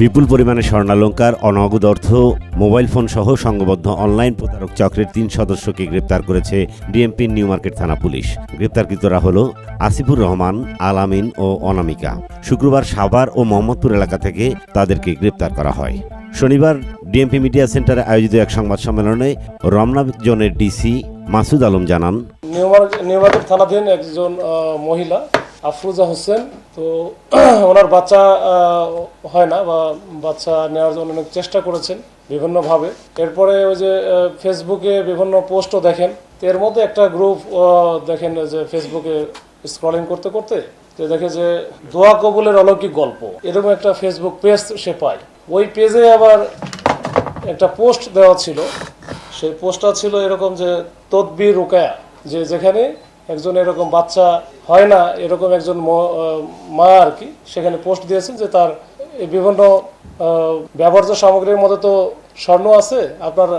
বিপুল পরিমাণে স্বর্ণালঙ্কার, অনগদ অর্থ, mobile phone সহ সংঘবদ্ধ অনলাইন প্রতারক চক্রের তিন সদস্যকে গ্রেপ্তার করেছে ডিএমপি নিউ মার্কেট থানা পুলিশ। গ্রেপ্তারকৃতরা হল আসিফুর রহমান, আলামিন ও অনামিকা। শুক্রবার সাভার ও মোহাম্মদপুর এলাকা থেকে তাদেরকে গ্রেপ্তার করা হয়। শনিবার ডিএমপি মিডিয়া সেন্টারে আয়োজিত এক সংবাদ সম্মেলনে রমনা জোনের ডিসি মাসুদ আলম জানান নিউমার্কেট নিউমার্কেট থানাধীন একজন মহিলা আফরুজা হোসেন, তো ওনার বাচ্চা হয় না বা বাচ্চা নেওয়ার জন্য অনেক চেষ্টা করেছেন বিভিন্নভাবে। এরপরে ওই যে ফেসবুকে বিভিন্ন পোস্টও দেখেন। তো এর মধ্যে একটা গ্রুপ দেখেন যে ফেসবুকে স্ক্রলিং করতে করতে, তো দেখে যে দোয়া কবুলের অলৌকিক গল্প। এরকম একটা ফেসবুক পেজ সে পায়। ওই পেজে আবার একটা পোস্ট দেওয়া ছিল। সেই পোস্টটা ছিল এরকম যে, তদবির রুকায়া যে যেখানে একজন এরকম বাচ্চা হয় না, এরকম একজন ম- আর কি সেখানে পোস্ট দিয়েছেন যে তার বিভিন্ন ব্যবহার্য সামগ্রীর মধ্যে তো স্বর্ণ আছে, আপনার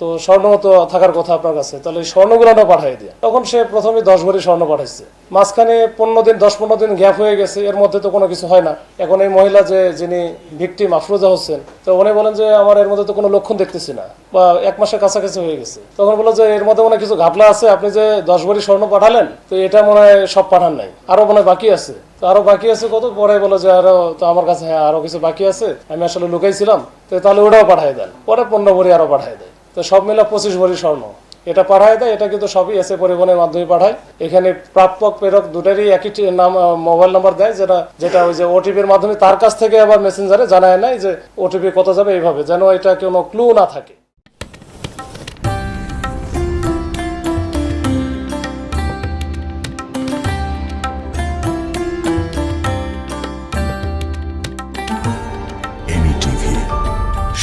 তো স্বর্ণ থাকার কথা আপনার কাছে, তাহলে স্বর্ণগুলো না পাঠিয়ে দিয়ে। তখন সে প্রথমে দশ ভরি স্বর্ণ পাঠাইছে। মাঝখানে পনেরো দিন, দশ পনেরো দিন গ্যাপ হয়ে গেছে, এর মধ্যে তো কোনো কিছু হয় না। এখন এই মহিলা যে, যিনি ভিকটিম আফরোজা হোসেন, তো উনি বলেন যে, আমার এর মধ্যে তো কোনো লক্ষণ দেখতেছি না। বা এক মাসের কাছাকাছি হয়ে গেছে। তখন বলল যে, এর মধ্যে মনে কিছু ঘাপলা আছে, আপনি যে দশ ভরি স্বর্ণ পাঠালেন, তো এটা মনে হয় সব পাঠান নাই। আরও মনে বাকি আছে। তো আরও বাকি আছে কত? পরে বলো যে, আরও, তো আমার কাছে হ্যাঁ আরও কিছু বাকি আছে। আমি আসলে লুকাইছিলাম, তো তাহলে ওটাও পাঠিয়ে দেন। পরে পনেরো ভরি আরও পাঠিয়ে দেয়। তো সব মিলা পঁচিশ ভরি স্বর্ণ। এটা পাঠায় দেয়, এটা কিন্তু সবই এসে পরিবহনের মাধ্যমে পাঠায়। এখানে প্রাপক, প্রেরক দুটারই একই নাম মোবাইল নাম্বার দেয়, যেটা যেটা ওই যে ওটিপির মাধ্যমে তার কাছ থেকে আবার মেসেঞ্জারে জানায় নাই যে ওটিপি কত যাবে এইভাবে, যেন এটা কোনো ক্লু না থাকে।